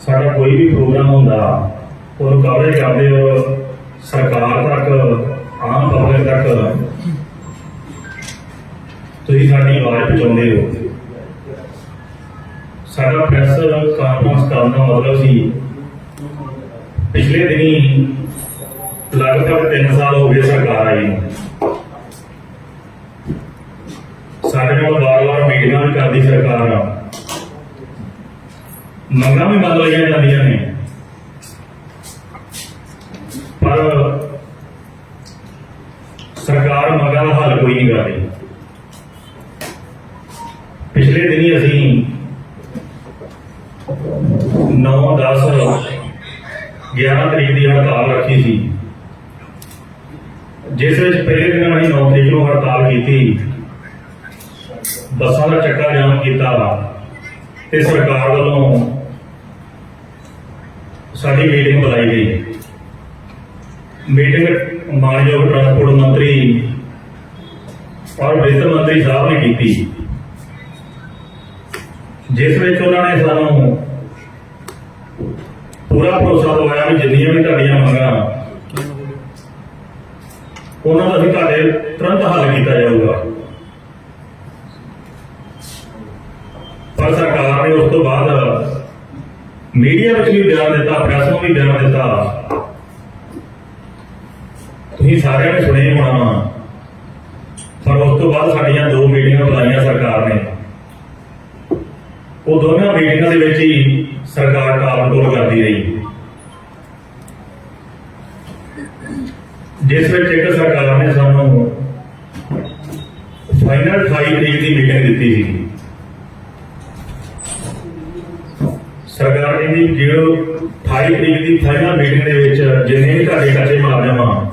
ਸਾਡਾ ਕੋਈ ਵੀ ਪ੍ਰੋਗਰਾਮ ਹੁੰਦਾ, ਉਹਨੂੰ ਕਵਰੇਜ ਕਰਦੇ ਹੋ, ਸਰਕਾਰ ਤੱਕ, ਆਮ ਪਬਲਿਕ ਤੱਕ, ਤੁਸੀਂ ਸਾਡੀ ਆਵਾਜ਼ ਪਹੁੰਚਾਉਂਦੇ ਹੋ। ਸਾਡਾ ਪ੍ਰੈਸ ਕਾਨਫਰੰਸ ਕਰਨ ਦਾ ਮਤਲਬ ਸੀ, ਪਿਛਲੇ ਦਿਨੀ ਲਗਭਗ 3 ਸਾਲ ਹੋ ਗਏ ਸਰਕਾਰ ਆਈ ਨੂੰ। ਸਾਡੇ ਨਾਲ ਵਾਰ-ਵਾਰ ਮੀਟਿੰਗਾਂ ਵੀ ਕਰਦੀ ਸਰਕਾਰ ਮੰਗਾਂ ਵੀ ਮੰਨ ਲਈਆਂ ਜਾਂਦੀਆਂ ਨੇ। ਪਰ ਸਰਕਾਰ ਮੰਗਾਂ ਦਾ ਹੱਲ ਕੋਈ ਨਹੀਂ ਕਰ ਰਹੀ। ਪਿਛਲੇ ਦਿਨੀ ਅਸੀਂ 9 10 11 ਤਰੀਕ ਦੀ ਹੜਤਾਲ ਰੱਖੀ ਸੀ। ਜਿਸ ਵਿੱਚ ਪਹਿਲੇ ਦਿਨ ਅਸੀਂ 9 ਤਰੀਕ ਨੂੰ ਹੜਤਾਲ ਕੀਤੀ। ਬੱਸਾਂ ਦਾ ਚੱਕਾ ਜਾਮ ਕੀਤਾ। ਤੇ ਸਰਕਾਰ ਵੱਲੋਂ ਸਾਡੀ ਮੀਟਿੰਗ ਬੁਲਾਈ ਗਈ। ਮੀਟਿੰਗ ਮਾਨਯੋਗ ਟਰਾਂਸਪੋਰਟ ਮੰਤਰੀ ਔਰ ਵਿੱਤ ਮੰਤਰੀ ਸਾਹਿਬ ਨੇ ਕੀਤੀ। ਜਿਸ ਵਿੱਚ ਉਹਨਾਂ ਨੇ ਸਾਨੂੰ ਪੂਰਾ ਭਰੋਸਾ ਦਵਾਇਆ ਵੀ ਜਿੰਨੀਆਂ ਵੀ ਤੁਹਾਡੀਆਂ ਮੰਗਾਂ, ਉਹਨਾਂ ਦਾ ਵੀ ਤੁਹਾਡੇ ਤੁਰੰਤ ਹੱਲ ਕੀਤਾ ਜਾਊਗਾ। ਪਰ ਸਰਕਾਰ ਨੇ ਉਸ ਤੋਂ ਬਾਅਦ ਮੀਡੀਆ ਵਿੱਚ ਵੀ ਬਿਆਨ ਦਿੱਤਾ, ਪ੍ਰੈਸ ਨੂੰ ਵੀ ਬਿਆਨ ਦਿੱਤਾ। ਤੁਸੀਂ ਸਾਰਿਆਂ ਨੇ ਸੁਣੇ ਹੋਣਾ ਪਰ ਉਸ ਤੋਂ ਬਾਅਦ ਸਾਡੀਆਂ ਦੋ ਮੀਟਿੰਗਾਂ ਬੁਲਾਈਆਂ ਸਰਕਾਰ ਨੇ। ਉਹ ਦੋਨਾਂ ਮੀਟਿੰਗਾਂ ਦੇ ਵਿੱਚ ਹੀ ਸਰਕਾਰ ਕਾਬੂ ਕਰਦੀ ਰਹੀ। ਜਿਸ ਵਿੱਚ ਇੱਕ ਸਰਕਾਰ ਨੇ ਸਾਨੂੰ ਫਾਈਨਲ 28 ਤਰੀਕ ਦੀ ਮੀਟਿੰਗ ਦਿੱਤੀ ਸੀ ਸਰਕਾਰ ਕਹਿੰਦੀ 28 ਤਰੀਕ ਦੀ ਫਾਈਨਲ ਮੀਟਿੰਗ ਦੇ ਵਿੱਚ ਜਿੰਨੇ ਵੀ ਤੁਹਾਡੇ ਕੱਚੇ ਮੁਲਾਜ਼ਮ ਆ,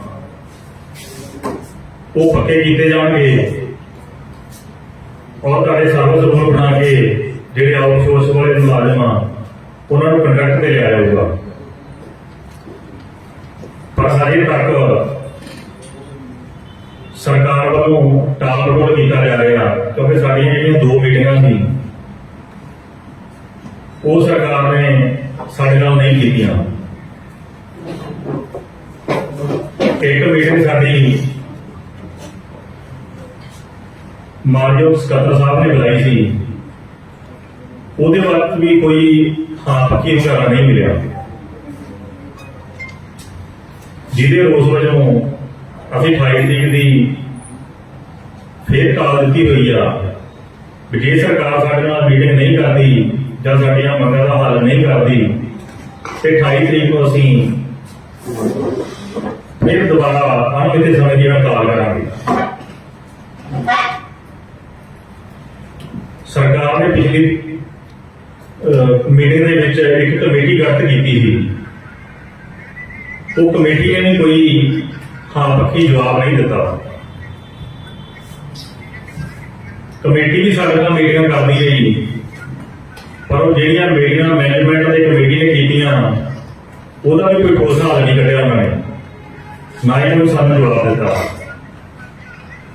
ਉਹ ਪੱਕੇ ਕੀਤੇ ਜਾਣਗੇ। ਔਰ ਤੁਹਾਡੇ ਸਰਵਿਸ ਰੂਲ ਬਣਾ ਕੇ ਜਿਹੜੇ ਆਊਟਸੋਰਸ ਵਾਲੇ ਮੁਲਾਜ਼ਮ ਆ, ਉਹਨਾਂ ਨੂੰ ਕੰਟਰੈਕਟ ਤੇ ਲਿਆ ਜਾਊਗਾ। ਪਰ ਹਜੇ ਤੱਕ ਸਰਕਾਰ ਵੱਲੋਂ ਟਾਲ ਮਟੋਲ ਕੀਤਾ ਜਾ ਰਿਹਾ, ਕਿਉਂਕਿ ਸਾਡੀਆਂ ਜਿਹੜੀਆਂ ਦੋ ਮੀਟਿੰਗਾਂ ਸੀ ਉਹ ਸਰਕਾਰ ਨੇ ਸਾਡੇ ਨਾਲ ਨਹੀਂ ਕੀਤੀਆਂ। ਇੱਕ ਮੀਟਿੰਗ ਸਾਡੀ ਮਾਨਯੋਗ ਸਕੱਤਰ ਸਾਹਿਬ ਨੇ ਬੁਲਾਈ ਸੀ। ਉਹਦੇ ਵਕਤ ਵੀ ਕੋਈ ਹਾਂ ਪੱਕੀ ਹੁੰਗਾਰਾ ਨਹੀਂ ਮਿਲਿਆ। ਜਿਹਦੇ ਰੋਸ ਵਜੋਂ ਅਸੀਂ 28 ਤਰੀਕ ਦੀ ਫੇਰ ਕਾਲ ਦਿੱਤੀ ਹੋਈ ਆ ਵੀ ਜੇ ਸਰਕਾਰ ਸਾਡੇ ਨਾਲ ਮੀਟਿੰਗ ਨਹੀਂ ਕਰਦੀ ਜਾਂ ਸਾਡੀਆਂ ਮੰਗਾਂ ਦਾ ਹੱਲ ਨਹੀਂ ਕਰਦੀ, ਤੇ 28 ਤਰੀਕ ਨੂੰ ਅਸੀਂ ਫਿਰ ਦੁਬਾਰਾ ਅਣਮਿੱਥੇ ਸਮੇਂ ਦੀ ਹੜਤਾਲ ਕਰਾਂਗੇ। ਸਰਕਾਰ ਨੇ ਪਿਛਲੀ ਮੀਟਿੰਗ ਦੇ ਵਿੱਚ ਇੱਕ ਕਮੇਟੀ ਗਠਿਤ ਕੀਤੀ ਸੀ। ਉਹ ਕਮੇਟੀ ਨੇ ਕੋਈ ਹਾਂ ਪੱਕੀ ਜਵਾਬ ਨਹੀਂ ਦਿੱਤਾ। ਕਮੇਟੀ ਵੀ ਸਾਡੇ ਨਾਲ ਮੀਟਿੰਗਾਂ ਕਰਦੀ ਰਹੀ। ਪਰ ਉਹ ਜਿਹੜੀਆਂ ਮੀਟਿੰਗਾਂ ਮੈਨੇਜਮੈਂਟ ਦੇ ਕਮੇਟੀ ਨੇ ਕੀਤੀਆਂ, ਉਹਦਾ ਵੀ ਕੋਈ ਠੋਸ ਹੱਲ ਨਹੀਂ ਕੱਢਿਆ ਉਹਨਾਂ ਨੇ। ਨਾ ਹੀ ਉਹਨੂੰ ਸਾਨੂੰ ਜਵਾਬ ਦਿੱਤਾ।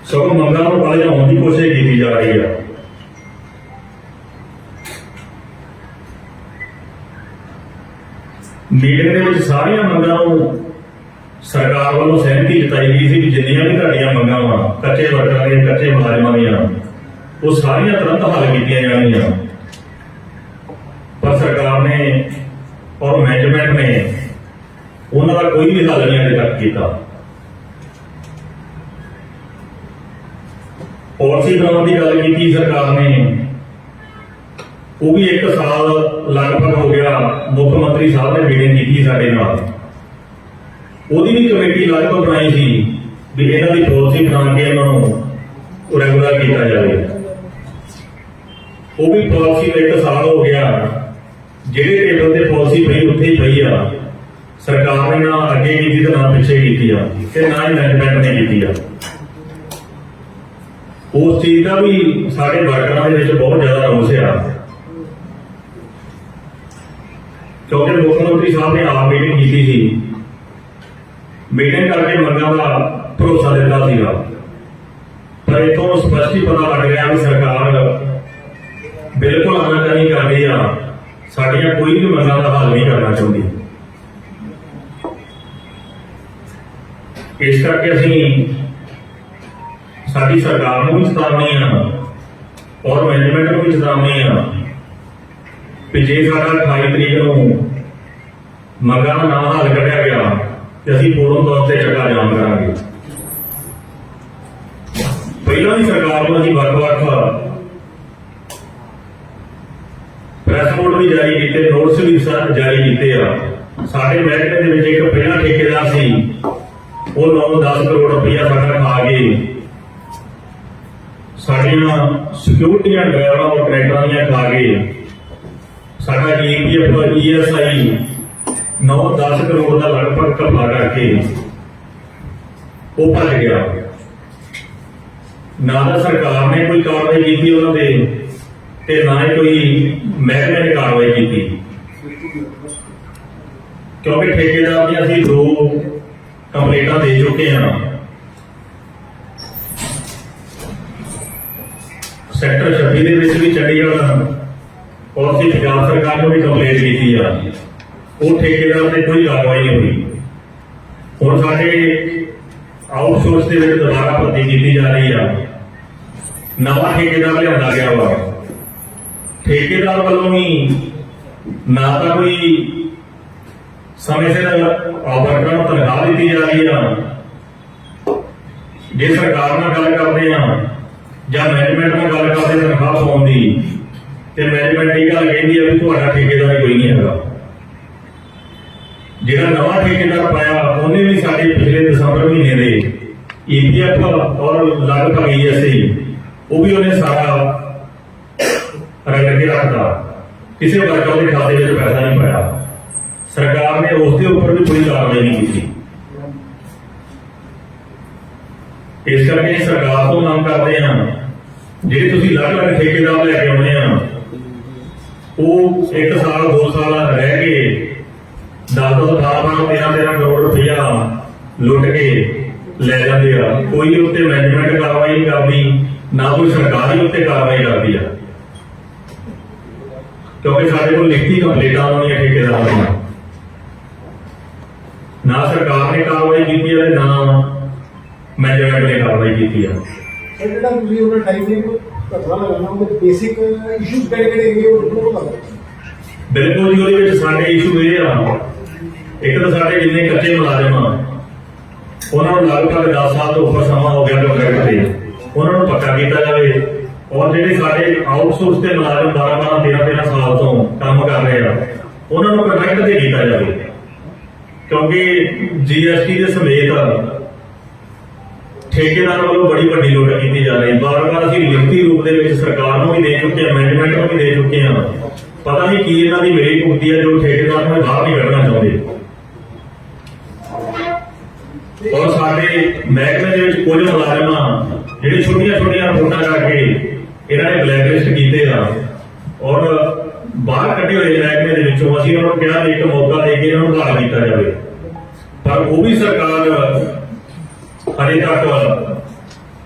ਸਗੋਂ ਮੰਗਾਂ ਨੂੰ ਪਲਝਾਉਣ ਦੀ ਕੋਸ਼ਿਸ਼ ਕੀਤੀ ਜਾ ਰਹੀ ਹੈ ਮੀਟਿੰਗ ਦੇ ਵਿੱਚ ਸਾਰੀਆਂ ਮੰਗਾਂ ਨੂੰ ਸਰਕਾਰ ਵੱਲੋਂ ਸਹਿਮਤੀ ਜਤਾਈ ਗਈ ਸੀ ਕਿ ਜਿੰਨੀਆਂ ਵੀ ਤੁਹਾਡੀਆਂ ਮੰਗਾਂ ਵਾ, ਕੱਚੇ ਵਰਕਰਾਂ ਦੀਆਂ, ਕੱਚੇ ਮੁਲਾਜ਼ਮਾਂ ਦੀਆਂ, ਉਹ ਸਾਰੀਆਂ ਤੁਰੰਤ ਹੱਲ ਕੀਤੀਆਂ ਜਾਣਗੀਆਂ। ਪਰ ਸਰਕਾਰ ਨੇ ਔਰ ਮੈਨੇਜਮੈਂਟ ਨੇ ਉਹਨਾਂ ਦਾ ਕੋਈ ਵੀ ਹੱਲ ਨਹੀਂ ਅਜੇ ਤੱਕ ਕੀਤਾ। ਪਾਲਿਸੀ ਬਣਾਉਣ ਦੀ ਗੱਲ ਕੀਤੀ ਸਰਕਾਰ ਨੇ। ਉਹ ਵੀ ਇੱਕ ਸਾਲ ਲਗਭਗ ਹੋ ਗਿਆ ਮੁੱਖ ਮੰਤਰੀ ਸਾਹਿਬ ਨੇ ਮੀਟਿੰਗ ਕੀਤੀ ਸਾਡੇ ਨਾਲ। ਉਹਦੀ ਵੀ ਕਮੇਟੀ ਲਗਭਗ ਬਣਾਈ ਸੀ ਵੀ ਇਹਨਾਂ ਦੀ ਪਾਲਿਸੀ ਬਣਾ ਕੇ ਇਹਨਾਂ ਨੂੰ ਰੈਗੂਲਰ ਕੀਤਾ ਜਾਵੇ। ਉਹ ਵੀ ਪਾਲਿਸੀ ਦਾ ਇੱਕ ਸਾਲ ਹੋ ਗਿਆ ਜਿਹੜੇ ਟੇਬਲ ਤੇ ਪਾਲਿਸੀ ਪਈ, ਉੱਥੇ ਹੀ ਪਈ ਆ। ਸਰਕਾਰ ਨੇ ਨਾ ਅੱਗੇ ਕੀਤੀ ਤੇ ਨਾ ਪਿੱਛੇ ਕੀਤੀ ਆ। ਤੇ ਨਾ ਹੀ ਮੈਨੇਜਮੈਂਟ ਨੇ ਕੀਤੀ ਆ। ਉਸ ਚੀਜ਼ ਦਾ ਵੀ ਸਾਡੇ ਵਰਕਰਾਂ ਦੇ ਵਿੱਚ ਬਹੁਤ ਜ਼ਿਆਦਾ ਰੋਸ ਆ। ਕਿਉਂਕਿ ਮੁੱਖ ਮੰਤਰੀ ਸਾਹਿਬ ਨੇ ਆਪ ਮੀਟਿੰਗ ਕੀਤੀ ਸੀ। ਮੀਟਿੰਗ ਕਰਕੇ ਮੰਗਾਂ ਦਾ ਭਰੋਸਾ ਦਿੱਤਾ ਸੀਗਾ। ਪਰ ਇਥੋਂ ਸਪਸ਼ਟ ਪਤਾ ਲੱਗ ਰਿਹਾ ਵੀ ਸਰਕਾਰ ਬਿਲਕੁਲ ਆਨਾਕਾਨੀ ਕਰ ਰਹੀ ਆ। ਸਾਡੀਆਂ ਕੋਈ ਵੀ ਮੰਗਾਂ ਦਾ ਹੱਲ ਨਹੀਂ ਕਰਨਾ ਚਾਹੁੰਦੀ। ਇਸ ਕਰਕੇ ਅਸੀਂ ਸਾਡੀ ਸਰਕਾਰ ਨੂੰ ਵੀ ਚੇਤਾਵਨੀ ਆ ਔਰ ਮੈਨੇਜਮੈਂਟ ਨੂੰ ਵੀ ਚੇਤਾਵਨੀ ਆ ਕਿ ਜੇ ਸਾਡਾ 28 ਤਰੀਕ ਨੂੰ ਮੰਗਾਂ ਦਾ ਨਾ ਹੱਲ ਕੱਢਿਆ ਗਿਆ, ਤੇ ਅਸੀਂ ਪੂਰਨ ਤੌਰ ਤੇ ਚੱਕਾ ਜਾਮ ਕਰਾਂਗੇ। ਪਹਿਲਾਂ ਦੀ ਸਰਕਾਰ ਨੂੰ ਅਸੀਂ ਵੱਖ-ਵੱਖ ਪ੍ਰੈਸ ਨੋਟ ਵੀ ਜਾਰੀ ਕੀਤੇ ਨੋਟਸ ਵੀ ਜਾਰੀ ਕੀਤੇ ਆ। ਸਾਡੇ ਮਹਿਕਮੇ ਦੇ ਵਿੱਚ ਇੱਕ ਪਹਿਲਾਂ ਠੇਕੇਦਾਰ ਸੀ। ਉਹ 9-10 ਕਰੋੜ ਰੁਪਇਆ ਸਾਡਾ ਖਾ ਕੇ ਸਾਡੀਆਂ ਸਿਕਿਉਰਟੀਆਂ ਡਰਾਈਵਰਾਂ ਔਰ ਕਨੈਕਟਰਾਂ ਦੀਆਂ ਖਾ ਕੇ ਸਾਡਾ ਈਪੀਐਫ ਈਐਸਆਈ 9-10 ਕਰੋੜ ਦਾ ਲਗਭਗ ਘਪਲਾ ਕਰਕੇ ਉਹ ਭੱਜ ਗਿਆ। ਨਾ ਤਾਂ ਸਰਕਾਰ ਨੇ ਕੋਈ ਕਾਰਵਾਈ ਕੀਤੀ ਉਹਨਾਂ ਦੇ ਤੇ ਨਾ ਹੀ ਕੋਈ ਮਹਿਕਮੇ ਨੇ ਕਾਰਵਾਈ ਕੀਤੀ। ਕਿਉਂਕਿ ਠੇਕੇਦਾਰ ਦੀਆਂ ਅਸੀਂ ਦੋ ਕੰਪਲੇਂਟਾਂ ਦੇ ਚੁੱਕੇ ਹਾਂ। ਸੈਕਟਰ 26 ਦੇ ਵਿੱਚ ਵੀ ਚੰਡੀਗੜ੍ਹ ਔਰ ਸੀ ਪੰਜਾਬ ਸਰਕਾਰ ਨੂੰ ਵੀ ਕੰਪਲੇਂਟ ਕੀਤੀ ਆ। ਉਹ ਠੇਕੇਦਾਰ ਤੇ ਕੋਈ ਕਾਰਵਾਈ ਨਹੀਂ ਹੋਈ। ਹੁਣ ਸਾਡੇ ਆਊਟਸੋਰਸ ਦੇ ਵਿੱਚ ਦੁਬਾਰਾ ਭਰਤੀ ਕੀਤੀ ਜਾ ਰਹੀ ਆ। ਨਵਾਂ ਠੇਕੇਦਾਰ ਲਿਆਂਦਾ ਗਿਆ ਵਾ। ਠੇਕੇਦਾਰ ਵੱਲੋਂ ਵੀ ਨਾ ਤਾਂ ਕੋਈ ਸਮੇਂ ਸਿਰ ਵਰਕਰਾਂ ਨੂੰ ਤਨਖਾਹ ਦਿੱਤੀ ਜਾ ਰਹੀ ਆ। ਜੇ ਸਰਕਾਰ ਨਾਲ ਗੱਲ ਕਰਦੇ ਆ ਜਾਂ ਮੈਨੇਜਮੈਂਟ ਨਾਲ ਗੱਲ ਕਰਦੇ ਤਨਖਾਹ ਪਾਉਣ ਦੀ, ਤੇ ਮੈਨੇਜਮੈਂਟ ਇਹ ਗੱਲ ਕਹਿੰਦੀ ਆ ਵੀ ਤੁਹਾਡਾ ਠੇਕੇਦਾਰ ਕੋਈ ਨਹੀਂ ਹੈਗਾ। ਜਿਹੜਾ ਨਵਾਂ ਠੇਕੇਦਾਰ ਪਾਇਆ, ਉਹਨੇ ਵੀ ਸਾਡੇ ਪਿਛਲੇ ਦਸੰਬਰ ਮਹੀਨੇ ਦੇ ਈਪੀਐਫ ਔਰ ਲਗਭਗ ਈਐਸਆਈ ਉਹ ਵੀ ਉਹਨੇ ਸਾਰਾ ਰਗੜ ਕੇ ਰੱਖਦਾ ਕਿਸੇ ਵਰਕਰ ਦੇ ਖਾਤੇ ਵਿੱਚ ਪੈਸਾ ਨਹੀਂ ਪਾਇਆ। ਸਰਕਾਰ ਨੇ ਉਸ ਦੇ ਉੱਪਰ ਵੀ ਕੋਈ ਕਾਰਵਾਈ ਨਹੀਂ ਕੀਤੀ। ਇਸ ਕਰਕੇ ਸਰਕਾਰ ਤੋਂ ਮੰਗ ਕਰਦੇ ਹਾਂ, ਜਿਹੜੇ ਤੁਸੀਂ ਅਲੱਗ-ਅਲੱਗ ਠੇਕੇਦਾਰ ਲੈ ਕੇ ਆਉਣੇ ਆ ਉਹ 1 ਸਾਲ 2 ਸਾਲ ਰਹਿ ਕੇ 10 ਤੋਂ 12 13 13 ਕਰੋੜ ਰੁਪਇਆ ਲੁੱਟ ਕੇ ਲੈ ਜਾਂਦੇ ਆ। ਕੋਈ ਉੱਤੇ ਮੈਨੇਜਮੈਂਟ ਕਾਰਵਾਈ ਨਹੀਂ ਕਰਦੀ, ਨਾ ਕੋਈ ਸਰਕਾਰੀ ਹੀ ਉੱਤੇ ਕਾਰਵਾਈ ਕਰਦੀ ਆ। ਕਿਉਂਕਿ ਸਾਡੇ ਕੋਲ ਲਿਖਤੀ ਕੰਪਲੇਂਟਾਂ ਆਉਂਦੀਆਂ ਠੇਕੇਦਾਰਾਂ ਦੀਆਂ। ਨਾ ਸਰਕਾਰ ਨੇ ਕਾਰਵਾਈ ਕੀਤੀ ਹੈ ਨਾ ਮੈਨੇਜਮੈਂਟ ਨੇ ਕਾਰਵਾਈ ਕੀਤੀ ਹੈ ਜਿਹੜਾ ਤੁਸੀਂ ਉਹਨਾਂ ਟਾਈਮ ਦੇ ਘਟਨਾ ਲਗਾਉਣਾ ਉਹ ਬੇਸਿਕ ਇਸ਼ੂਜ਼ ਕਿਹੜੇ ਕਿਹੜੇ ਹੈਗੇ ਉਹ ਤੁਹਾਨੂੰ ਪਤਾ ਬਿਲਕੁਲ ਜੀ ਉਹਦੇ ਵਿੱਚ ਸਾਡੇ ਇਸ਼ੂ ਇਹ ਆ। ਇੱਕ ਤਾਂ ਸਾਡੇ ਜਿੰਨੇ ਕੱਚੇ ਮੁਲਾਜ਼ਮ ਆ ਉਹਨਾਂ ਨੂੰ ਲਗਭਗ 10 ਸਾਲ ਤੋਂ ਉੱਪਰ ਸਮਾਂ ਹੋ ਗਿਆ ਕੰਟਰੈਕਟ ਤੇ ਉਹਨਾਂ ਨੂੰ ਪੱਕਾ ਕੀਤਾ ਜਾਵੇ। ਔਰ ਜਿਹੜੇ ਸਾਡੇ ਆਊਟਸੋਰਸ ਦੇ ਮੁਲਾਜ਼ਮ 12 12 13 13 ਸਾਲ ਤੋਂ ਕੰਮ ਕਰ ਰਹੇ ਆ, ਉਹਨਾਂ ਨੂੰ ਕੰਟਰੈਕਟ ਤੇ ਕੀਤਾ ਜਾਵੇ। ਕਿਉਂਕਿ ਜੀਐਸਟੀ ਦੇ ਸਮੇਤ ਠੇਕੇਦਾਰ ਵੱਲੋਂ ਬੜੀ ਵੱਡੀ ਲੁੱਟ ਕੀਤੀ ਜਾ ਰਹੀ। ਬਾਰ ਬਾਰ ਅਸੀਂ ਲਿਖਤੀ ਰੂਪ ਦੇ ਵਿੱਚ ਸਰਕਾਰ ਨੂੰ ਵੀ ਦੇ ਚੁੱਕੇ ਹਾਂ ਨੂੰ ਵੀ ਦੇ ਚੁੱਕੇ ਹਾਂ। ਪਤਾ ਨਹੀਂ ਕੀ ਇਹਨਾਂ ਦੀ ਮੇਰੀ ਕੁੱਤੀ ਹੈ ਜੋ ਠੇਕੇਦਾਰ ਨੂੰ ਬਾਹਰ ਨਹੀਂ ਕੱਢਣਾ ਚਾਹੁੰਦੇ। ਔਰ ਸਾਡੇ ਮਹਿਕਮੇ ਦੇ ਵਿੱਚ ਕੁਝ ਮੁਲਾਜ਼ਮਾਂ, ਜਿਹੜੇ ਛੋਟੀਆਂ ਛੋਟੀਆਂ ਰਿਪੋਰਟਾਂ ਕਰਕੇ ਇਹਨਾਂ ਨੇ ਬਲੈਕਲਿਸਟ ਕੀਤੇ ਆ। ਔਰ ਬਾਹਰ ਕੱਢੇ ਹੋਏ ਮਹਿਕਮੇ ਦੇ ਵਿੱਚੋਂ ਅਸੀਂ ਉਹਨਾਂ ਨੂੰ ਕਿਹਾ ਵੀ ਇੱਕ ਮੌਕਾ ਦੇ ਕੇ ਇਹਨਾਂ ਨੂੰ ਬਹਾਲ ਕੀਤਾ ਜਾਵੇ। ਪਰ ਉਹ ਵੀ ਸਰਕਾਰ ਹਜੇ ਤੱਕ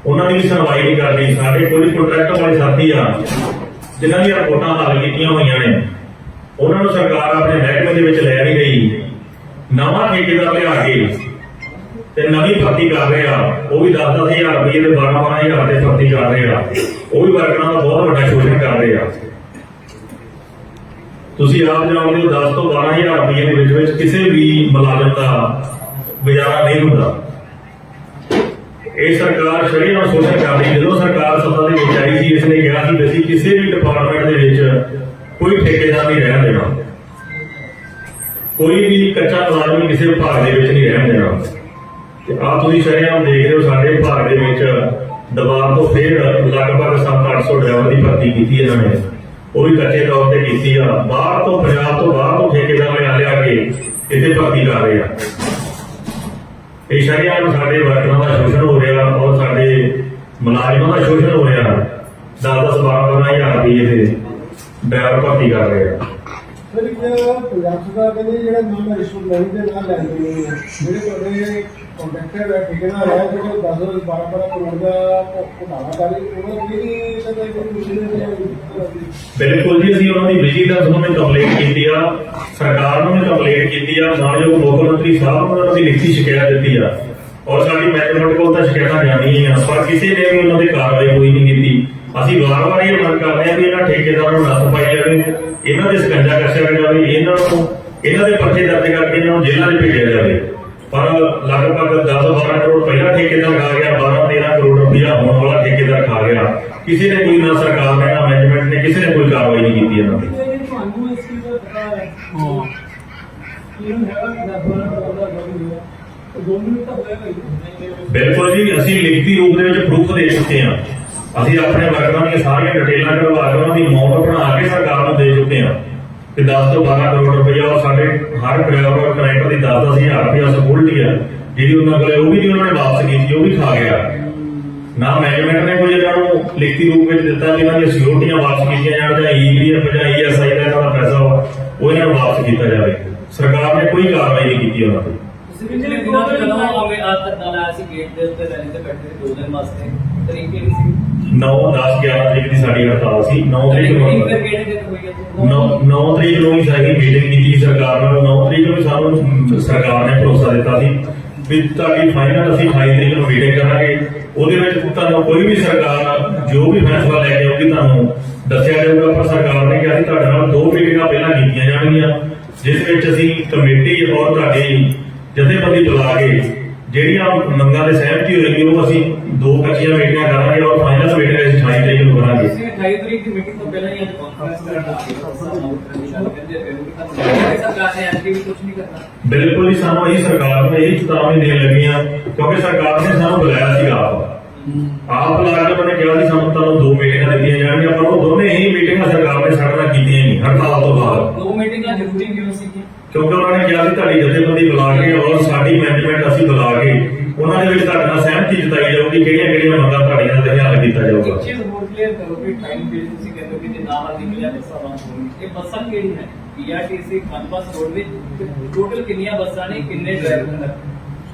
ਉਹਨਾਂ ਦੀ ਸੁਣਵਾਈ ਨਹੀਂ ਕਰਦੀ ਸਾਡੇ ਕੋਈ ਕੰਟਰੈਕਟ ਵਾਲੇ ਸਾਥੀ ਆ, ਜਿਨ੍ਹਾਂ ਦੀਆਂ ਰਿਪੋਰਟਾਂ ਹੱਲ ਕੀਤੀਆਂ ਹੋਈਆਂ ਨੇ। ਉਹਨਾਂ ਨੂੰ ਸਰਕਾਰ ਆਪਣੇ ਮਹਿਕਮੇ ਦੇ ਵਿੱਚ ਲੈ ਨਹੀਂ ਗਈ। ਨਵਾਂ ਠੇਕੇਦਾਰ ਲਿਆ ਕੇ ਤੇ ਨਵੀਂ ਭਰਤੀ ਕਰ ਰਹੇ ਆ। ਉਹ ਵੀ 10-10000 ਰੁਪਏ ਦੇ 12-12000 ਦੇ ਭਰਤੀ ਕਰ ਰਹੇ ਆ। ਉਹ ਵੀ ਵਰਕਰਾਂ ਦਾ ਬਹੁਤ ਵੱਡਾ ਸ਼ੋਸ਼ਣ ਕਰ ਰਹੇ ਆ। ਤੁਸੀਂ ਆਪ ਜਾਣਦੇ ਹੋ 10 ਤੋਂ 12000 ਰੁਪਏ ਦੇ ਵਿੱਚ ਵਿੱਚ ਕਿਸੇ ਵੀ ਮੁਲਾਜ਼ਮ ਦਾ ਗੁਜ਼ਾਰਾ ਨਹੀਂ ਹੁੰਦਾ। ਇਹ ਸਰਕਾਰ ਸ਼ਰੀਰ ਨਾਲ ਸ਼ੋਸ਼ਣ ਕਰਦੀ ਜਦੋਂ ਸਰਕਾਰ ਸੱਤਾ ਦੇ ਵਿੱਚ ਆਈ ਸੀ ਇਸ ਨੇ ਕਿਹਾ ਸੀ ਅਸੀਂ ਕਿਸੇ ਵੀ ਡਿਪਾਰਟਮੈਂਟ ਦੇ ਵਿੱਚ ਕੋਈ ਠੇਕੇਦਾਰ ਨਹੀਂ ਰਹਿਣ ਦੇਣਾ। ਕੋਈ ਵੀ ਕੱਚਾ ਮੁਲਾਜ਼ਮ ਕਿਸੇ ਵਿਭਾਗ ਦੇ ਵਿੱਚ ਨਹੀਂ ਰਹਿਣ ਦੇਣਾ। ਤੇ ਆਪ ਤੁਸੀਂ ਸ਼ਰਿਆਮ ਦੇਖ ਰਹੇ ਹੋ, ਸਾਡੇ ਵਿਭਾਗ ਦੇ ਵਿੱਚ ਦਬਾਅ ਤੋਂ ਫਿਰ ਲਗਭਗ 7-800 ਡਰਾਈਵਰ ਦੀ ਭਰਤੀ ਕੀਤੀ ਇਹਨਾਂ ਨੇ। ਉਹ ਵੀ ਕੱਚੇ ਤੌਰ ਤੇ ਕੀਤੀ ਆ। ਬਾਹਰ ਤੋਂ, ਪੰਜਾਬ ਤੋਂ ਬਾਹਰ ਤੋਂ ਠੇਕੇਦਾਰ ਲਿਆ ਲਿਆ ਕੇ ਇੱਥੇ ਭਰਤੀ ਕਰ ਰਹੇ ਆ। ਇਹ ਸ਼ਰਿਆਮ ਸਾਡੇ ਵਰਕਰਾਂ ਦਾ ਸ਼ੋਸ਼ਣ ਹੋ ਰਿਹਾ ਔਰ ਸਾਡੇ ਮੁਲਾਜ਼ਮਾਂ ਦਾ ਸ਼ੋਸ਼ਣ ਹੋ ਰਿਹਾ। 10-10 12-12 ਹਜ਼ਾਰ ਰੁਪਏ ਦੇ ਡਰਾਈਵਰ ਭਰਤੀ ਕਰ ਰਹੇ ਆ। ਸਰ ਪੰਜਾਬ ਸਰਕਾਰ ਕਹਿੰਦੇ ਜਿਹੜਾ ਨਾਮ ਰਿਸ਼ਵਤ ਲੈਣੀ ਤੇ ਨਾ ਲੈਣ ਦੇਣੀ ਜਿਹੜੇ ਤੁਹਾਡੇ ਕੰਟਰੈਕਟਰ ਹੈ ਠੇਕੇਦਾਰ ਹੈ, ਜਿਹੜੇ 10 12 12 ਕਰੋੜ ਦਾ ਘੁਟਾਲਾ ਕਰ ਰਹੇ, ਉਹਨਾਂ ਨੂੰ ਕਿਹੜੀ ਸਜ਼ਾ ਕੋਈ ਮੁਸ਼ਕਿਲ ਬਿਲਕੁਲ ਜੀ, ਅਸੀਂ ਉਹਨਾਂ ਦੀ ਵਿਜੀਲੈਂਸ ਨੂੰ ਵੀ ਕੰਪਲੇਂਟ ਕੀਤੀ ਆ। ਸਰਕਾਰ ਨੂੰ ਵੀ ਕੰਪਲੇਂਟ ਕੀਤੀ ਆ। ਮਾਨਯੋਗ ਮੁੱਖ ਮੰਤਰੀ ਸਾਹਿਬ ਨੂੰ ਅਸੀਂ ਦੀ ਲਿਖਤੀ ਸ਼ਿਕਾਇਤ ਦਿੱਤੀ ਆ। ਔਰ ਸਾਡੀ ਮੈਨੇਜਮੈਂਟ ਕੋਲ ਤਾਂ ਸ਼ਿਕਾਇਤਾਂ ਜਾਂਦੀਆਂ ਆ। ਪਰ ਕਿਸੇ ਨੇ ਵੀ ਉਹਨਾਂ ਦੀ ਕਾਰਵਾਈ ਕੋਈ ਨਹੀਂ ਕੀਤੀ। ਅਸੀਂ ਵਾਰ-ਵਾਰ ਇਹ ਮੰਗ ਕਰਦੇ ਆ ਕਿ ਇਹਨਾਂ ਠੇਕੇਦਾਰਾਂ ਨੂੰ ਨੱਥ ਪਾਈ ਜਾਵੇ ਇਹਨਾਂ ਦੇ ਸਕੰਜਾ ਕੱਸਿਆ ਜਾਵੇ ਇਹਨਾਂ ਨੂੰ ਇਹਨਾਂ ਦੇ ਪਰਚੇ ਦਰਜ ਕਰਕੇ ਇਹਨਾਂ ਨੂੰ ਜੇਲ੍ਹਾਂ 'ਚ ਭੇਜਿਆ ਜਾਵੇ। ਪਰ ਲਗਭਗ 10-12 ਕਰੋੜ ਪਹਿਲਾਂ ਠੇਕੇਦਾਰ ਖਾ ਗਿਆ 12-13 ਕਰੋੜ ਰੁਪਇਆ ਹੁਣ ਵਾਲਾ ਠੇਕੇਦਾਰ ਖਾ ਗਿਆ। ਕਿਸੇ ਨੇ ਕੋਈ ਨਾ ਸਰਕਾਰ ਨੇ ਨਾ ਮੈਨੇਜਮੈਂਟ ਨੇ ਕਿਸੇ ਨੇ ਕੋਈ ਕਾਰਵਾਈ ਨਹੀਂ ਕੀਤੀ ਇਹਨਾਂ ਤੇ। ਤੁਹਾਨੂੰ ਇਸ ਚੀਜ਼ ਦਾ ਪਤਾ ਹੈ ਹਾਂ। ਇਹਨੂੰ ਹੈਗਾ 10 12 ਕਰੋੜ ਦਾ ਕੰਮ ਹੈ। ਦੋ ਮਿੰਟ ਤਾਂ ਹੋਏਗਾ ਹੀ ਬਿਲਕੁਲ ਜੀ ਅਸੀਂ ਲਿਖਤੀ ਰੂਪ ਦੇ ਵਿੱਚ ਪ੍ਰੂਫ ਦੇ ਚੁੱਕੇ ਹਾਂ। ਅਸੀਂ ਆਪਣੇ ਵਰਕਰਾਂ ਦੀਆਂ ਸਾਰੀਆਂ ਡਿਟੇਲਾਂ ਕਰਵਾ ਕੇ ਉਹਨਾਂ ਦੀ ਅਮਾਉਂਟ ਬਣਾ ਕੇ ਸਰਕਾਰ ਨੂੰ ਦੇ ਚੁੱਕੇ ਹਾਂ ਕਿ 10 ਤੋਂ 12 ਕਰੋੜ ਰੁਪਇਆ ਉਹ ਸਾਡੇ ਹਰ ਡਰਾਈਵਰ ਕਨੈਕਟਰ ਦੀ 10-10000 ਰੁਪਇਆ ਸਪੋਰਟੀ ਆ ਜਿਹੜੀ ਉਹਨਾਂ ਕੋਲੇ ਉਹ ਵੀ ਨਹੀਂ ਉਹਨਾਂ ਨੇ ਵਾਪਸ ਕੀਤੀ ਉਹ ਵੀ ਖਾ ਗਿਆ। ਨਾ ਮੈਨੇਜਮੈਂਟ ਨੇ ਕੋਈ ਇਹਨਾਂ ਨੂੰ ਲਿਖਤੀ ਰੂਪ ਵਿੱਚ ਦਿੱਤਾ ਕਿ ਇਹਨਾਂ ਦੀਆਂ ਸਿਕਿਉਰਟੀਆਂ ਵਾਪਸ ਕੀਤੀਆਂ ਜਾਣ ਜਾਂ ਈਪੀਐਫ ਜਾਂ ਈਐਸਆਈ ਦਾ ਇਹਨਾਂ ਦਾ ਪੈਸਾ ਵਾ ਉਹ ਇਹਨਾਂ ਨੂੰ ਵਾਪਸ ਕੀਤਾ ਜਾਵੇ। ਸਰਕਾਰ ਨੇ ਕੋਈ ਕਾਰਵਾਈ ਨਹੀਂ ਕੀਤੀ ਉਹਨਾਂ ਤੇ। ਤੁਸੀਂ ਪਿਛਲੇ ਦਿਨਾਂ ਚ ਜਦੋਂ ਆਵੇ ਆ ਧਰਨਾ ਲਾਇਆ ਸੀ ਗੇਟ ਦੇ ਉੱਤੇ ਰੈਲੀ ਤੇ ਬੈਠੇ ਸੀ ਦੋ ਦਿਨ ਵਾਸਤੇ ਤਰੀਕੇ ਵੀ ਸੀ। 9 10 11 ਤਰੀਕ ਦੀ ਸਾਡੀ ਹੜਤਾਲ ਸੀ। 9 ਤਰੀਕ ਨੂੰ ਫਿਰ ਗੇਟ ਦੇ ਹੋਈ ਹੈ 9 9 ਤਰੀਕ ਨੂੰ ਵੀ ਸਾਡੀ ਮੀਟਿੰਗ ਕੀਤੀ ਸਰਕਾਰ ਨਾਲ। 9 ਤਰੀਕ ਨੂੰ ਸਾਨੂੰ ਸਰਕਾਰ ਨੇ ਭਰੋਸਾ ਦਿੱਤਾ ਸੀ ਵੀ ਤੁਹਾਡੀ ਫਾਈਨਲ ਅਸੀਂ 28 ਤਰੀਕ ਨੂੰ ਮੀਟਿੰਗ ਕਰਾਂਗੇ। ਉਹਦੇ ਵਿੱਚ ਤੁਹਾਨੂੰ ਕੋਈ ਵੀ ਸਰਕਾਰ ਜੋ ਵੀ ਫੈਸਲਾ ਲੈ ਕੇ ਆਊਗੀ ਤੁਹਾਨੂੰ ਦੱਸਿਆ ਜਾਊਗਾ। ਪਰ ਸਰਕਾਰ ਨੇ ਕਿਹਾ ਸੀ ਤੁਹਾਡੇ ਨਾਲ ਦੋ ਮੀਟਿੰਗਾਂ ਪਹਿਲਾਂ ਕੀਤੀਆਂ ਜਾਣਗੀਆਂ ਜਿਸ ਵਿੱਚ ਅਸੀਂ ਕਮੇਟੀ ਔਰ ਤੁਹਾਡੀ ਜਥੇਬੰਦੀ ਬੁਲਾ ਕੇ ਜਿਹੜੀਆਂ ਮੰਗਾਂ ਦੇ ਸਹਿਮਤੀ ਹੋਏਗੀ ਉਹ ਅਸੀਂ ਦੋ ਕੱਚੀਆਂ ਮੀਟਿੰਗਾਂ ਕਰਾਂਗੇ ਔਰ ਫਾਈਨਲ ਮੀਟਿੰਗ ਅਸੀਂ 28 ਤਰੀਕ ਨੂੰ ਕਰਾਂਗੇ ਤੁਸੀਂ 28 ਤਰੀਕ ਦੀ ਮੀਟਿੰਗ ਤੋਂ ਪਹਿਲਾਂ ਹੀ ਅੱਜ ਕਾਨਫਰੰਸ ਕਰਨਾ ਕਹਿੰਦੇ ਫਿਰ ਸਰਕਾਰ ਨੇ ਐਂਟੀ ਵੀ ਕੁਝ ਨਹੀਂ ਕਰਨਾ। ਬਿਲਕੁਲ ਹੀ ਸਾਨੂੰ ਇਹ ਸਰਕਾਰ ਨੂੰ ਇਹ ਚੇਤਾਵਨੀ ਦੇਣ ਲੱਗੀਆਂ ਕਿਉਂਕਿ ਸਰਕਾਰ ਨੇ ਸਾਨੂੰ ਬੁਲਾਇਆ ਸੀ ਆਪ। ਆਪ ਕੇ ਉਹਨੇ ਕਿਹਾ ਸੀ ਸਾਨੂੰ ਤੁਹਾਨੂੰ ਦੋ ਮੀਟਿੰਗਾਂ ਦਿੱਤੀਆਂ ਜਾਣਗੀਆਂ ਪਰ ਉਹ ਦੋਨੇ ਹੀ ਮੀਟਿੰਗਾਂ ਸਰਕਾਰ ਨੇ ਸਾਡੇ ਨਾਲ ਕੀਤੀਆਂ ਨਹੀਂ ਹੜਤਾਲ ਤੋਂ ਬਾਅਦ। ਦੋ ਮੀਟਿੰਗਾਂ ਜ਼ਰੂਰੀ ਕਿਉਂ ਸੀ ਕਿਉਂਕਿ ਉਹਨਾਂ ਨੇ ਕਿਹਾ ਸੀ ਤੁਹਾਡੀ ਜਥੇਬੰਦੀ ਬੁਲਾ ਕੇ ਔਰ ਸਾਡੀ ਮੈਨੇਜਮੈਂਟ ਅਸੀਂ ਬੁਲਾ ਕੇ ਉਹਨਾਂ ਦੇ ਵਿੱਚ ਤੁਹਾਡੇ ਨਾਲ ਸਹਿਮਤੀ ਜਤਾਈ ਜਾਊਗੀ ਕਿਹੜੀਆਂ ਕਿਹੜੀਆਂ ਮੰਗਾਂ ਤੁਹਾਡੀਆਂ ਤੇ ਹੱਲ ਕੀਤਾ ਜਾਊਗਾ। ਚੀਜ਼ ਹੋਰ ਕਲੀਅਰ ਕਰੋ ਕਿ ਟਾਈਮ ਤੁਸੀਂ ਕਹਿੰਦੇ ਕਿ ਜੇ ਨਾ ਹੱਲ ਨਿਕਲਿਆ ਬੱਸਾਂ ਬੰਦ ਹੋਣਗੀਆਂ ਇਹ ਬੱਸਾਂ ਕਿਹੜੀ ਹੈ ਪੀਆਰਟੀਸੀ ਬੱਸ ਰੋਡ ਵਿੱਚ ਟੋਟਲ ਕਿੰਨੀਆਂ ਬੱਸਾਂ ਨੇ ਕਿੰਨੇ ਡਰਾਈਵਰ ਨੇ?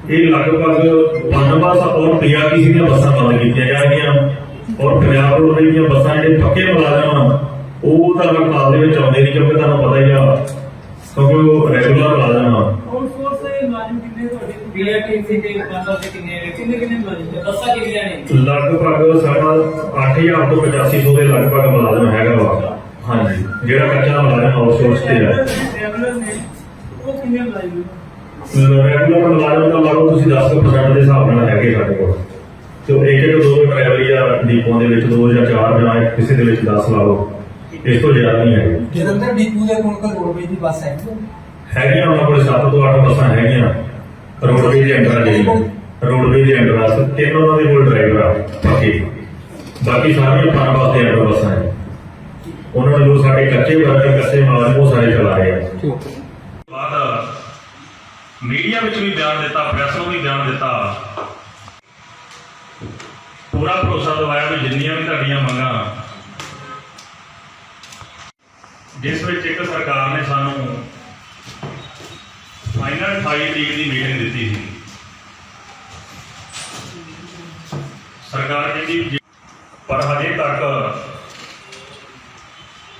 ਇਹ ਲਗਭਗ ਪੰਜ ਬੱਸ ਔਰ ਪੀਆਰਟੀਸੀ ਦੀਆਂ ਬੱਸਾਂ ਬੰਦ ਕੀਤੀਆਂ ਜਾਣਗੀਆਂ। ਔਰ ਪੰਜਾਬ ਰੋਡ ਦੀਆਂ ਬੱਸਾਂ ਜਿਹੜੇ ਪੱਕੇ ਮੁਲਾਜ਼ਮ ਉਹ ਤਾਂ ਹੜਤਾਲ ਦੇ ਵਿੱਚ ਆਉਂਦੇ ਨਹੀਂ ਕਿਉਂਕਿ ਤੁਹਾਨੂੰ ਪਤਾ ਹੀ ਆ ਕਿਉਂਕਿ ਉਹ ਰੈਗੂਲਰ ਮੁਲਾਜ਼ਮ ਆ। ਆਊਟ ਫੋਰਸ ਦੇ ਮੁਲਾਜ਼ਮ ਕਿੰਨੇ ਤੁਹਾਡੇ? ਪੀਆਰਟੀਸੀ ਦੇ ਕਿੰਨੇ ਕਿੰਨੇ ਕਿੰਨੇ ਮੁਲਾਜ਼ਮ ਨੇ ਲਗਭਗ ਸਾਡਾ 8000 ਤੋਂ 8500 ਦੇ ਲਗਭਗ ਮੁਲਾਜ਼ਮ ਹੈਗਾ ਵਾ। ਹਾਂਜੀ। ਜਿਹੜਾ ਕੱਚਾ ਮੁਲਾਜ਼ਮ ਆਊਟਸੋਰਸ ਤੇ ਹੈ। ਉਹ ਕਿੰਨੇ ਮੁਲਾਜ਼ਮ ਨੇ ਰੈਗੂਲਰ ਮੁਲਾਜ਼ਮ ਦਾ ਲਗਭਗ ਤੁਸੀਂ 10% ਦੇ ਹਿਸਾਬ ਨਾਲ ਹੈਗੇ ਸਾਡੇ ਕੋਲ। ਤੇ ਇੱਕ ਇੱਕ ਦੋ ਦੋ ਡਰਾਈਵਰ ਜਾਂ ਡੀਪੋਆਂ ਦੇ ਵਿੱਚ ਦੋ ਜਾਂ ਚਾਰ ਜਾਂ ਇੱਕ ਕਿਸੇ ਦੇ ਵਿੱਚ 10 ਲਾ ਲਓ। ਇਸ ਤੋਂ ਜ਼ਿਆਦਾ ਨਹੀਂ ਹੈਗੇ। ਜਲੰਧਰ ਡਿਪੂ ਦੇ ਕੋਲ ਕੋਈ ਰੋਡਵੇਜ ਦੀ ਬੱਸ ਹੈ ਹੈਗੀਆਂ ਉਹਨਾਂ ਕੋਲ 7 ਤੋਂ 8 ਬੱਸਾਂ ਹੈਗੀਆਂ। ਰੋਡਵੇਜ ਦੇ ਰੋਡਵੇਜ ਦੇ ਅੰਡਰ ਤਿੰਨ ਉਹਨਾਂ ਦੇ ਕੋਲ ਡਰਾਈਵਰ ਆ। ਬਾਕੀ ਬਾਕੀ ਸਾਰੀਆਂ ਪੰਜ ਬੱਸ ਦੇ ਬੱਸਾਂ ਹੈ ਉਹਨਾਂ ਨੂੰ ਜੋ ਸਾਡੇ ਕੱਚੇ ਵਰਕਰ ਕੱਚੇ ਮੁਲਾਜ਼ਮ ਉਹ ਸਾਰੇ ਚਲਾ ਰਹੇ ਆ। ਬਾਅਦ ਮੀਡੀਆ ਵਿੱਚ ਵੀ ਬਿਆਨ ਦਿੱਤਾ, ਪ੍ਰੈਸ ਨੂੰ ਵੀ ਬਿਆਨ ਦਿੱਤਾ। ਪੂਰਾ ਭਰੋਸਾ ਦਵਾਇਆ ਵੀ ਜਿੰਨੀਆਂ ਵੀ ਤੁਹਾਡੀਆਂ ਮੰਗਾਂ, ਜਿਸ ਵਿੱਚ ਇੱਕ ਸਰਕਾਰ ਨੇ ਸਾਨੂੰ ਫਾਈਨਲ 28 ਤਰੀਕ ਦੀ ਮੀਟਿੰਗ ਦਿੱਤੀ ਸੀ। ਸਰਕਾਰ ਕਹਿੰਦੀ ਪਰ ਹਜੇ ਤੱਕ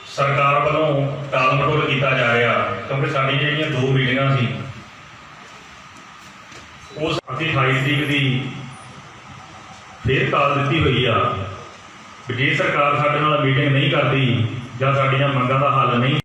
ਸਰਕਾਰ ਵੱਲੋਂ ਟਾਲ ਮਟੋਲ ਕੀਤਾ ਜਾ ਰਿਹਾ ਕਿਉਂਕਿ ਸਾਡੀ ਜਿਹੜੀਆਂ ਦੋ ਮੀਟਿੰਗਾਂ ਸੀ, ਉਹ ਅਸੀਂ 28 ਤਰੀਕ ਦੀ ਫੇਰ ਟਾਲ ਦਿੱਤੀ ਹੋਈ ਆ। ਵੀ ਜੇ ਸਰਕਾਰ ਸਾਡੇ ਨਾਲ ਮੀਟਿੰਗ ਨਹੀਂ ਕਰਦੀ ਜਾਂ ਸਾਡੀਆਂ ਮੰਗਾਂ ਦਾ ਹੱਲ ਨਹੀਂ